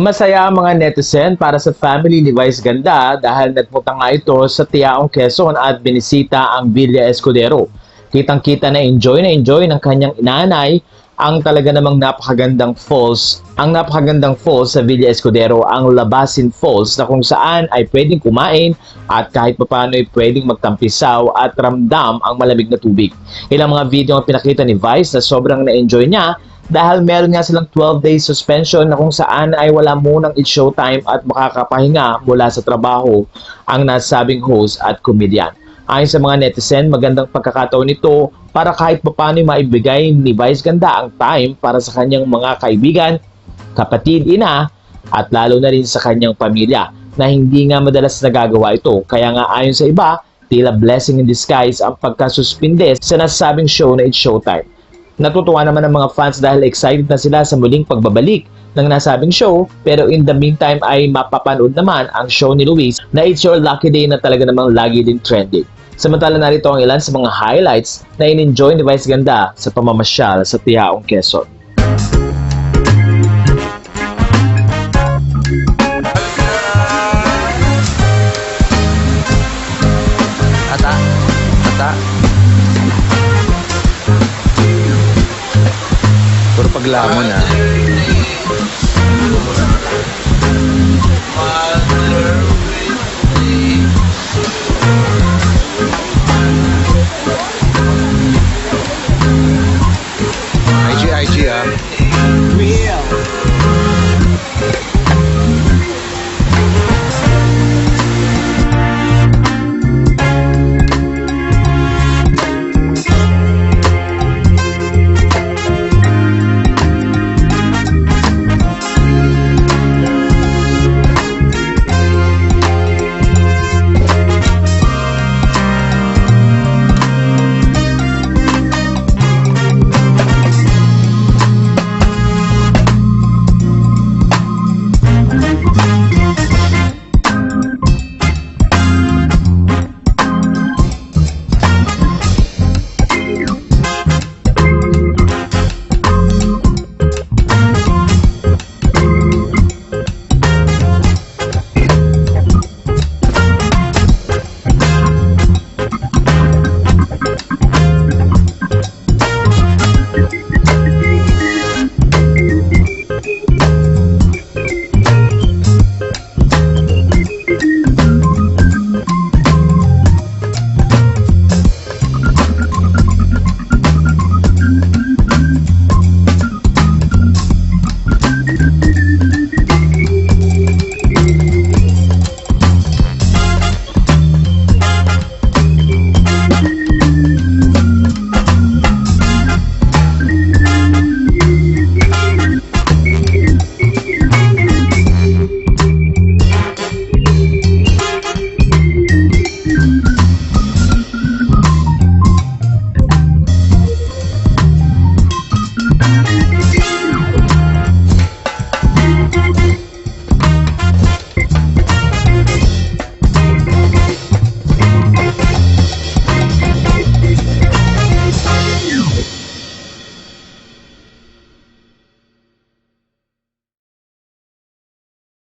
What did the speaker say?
Masaya ang mga netizen para sa family ni Vice Ganda dahil nagpunta nga ito sa Tiaong Quezon at binisita ang Villa Escudero. Kitang-kita na enjoy na enjoy ng kanyang inanay ang talaga namang napakagandang falls. Ang napakagandang falls sa Villa Escudero ang Labasin Falls na kung saan ay pwedeng kumain at kahit papano ay pwedeng magtampisaw at ramdam ang malamig na tubig. Ilang mga video ang pinakita ni Vice na sobrang na-enjoy niya dahil meron nga silang 12 days suspension na kung saan ay wala munang it's showtime at makakapahinga mula sa trabaho ang nasabing host at comedian. Ayon sa mga netizen, magandang pagkakataon nito para kahit papano maibigay ni Vice Ganda ang time para sa kanyang mga kaibigan, kapatid, ina, at lalo na rin sa kanyang pamilya na hindi nga madalas nagagawa ito. Kaya nga ayon sa iba, tila blessing in disguise ang pagkasuspinde sa nasabing show na It's Showtime. Natutuwa naman ang mga fans dahil excited na sila sa muling pagbabalik ng nasabing show pero in the meantime ay mapapanood naman ang show ni Luis na It's Your Lucky Day na talaga namang lagi din trending. Samantala narito ang ilan sa mga highlights na in-enjoy ni Vice Ganda sa pamamasyal sa Tiaong Quezon. Ata. Ata. paglamon ha. Ah. IG, IG ah. Real.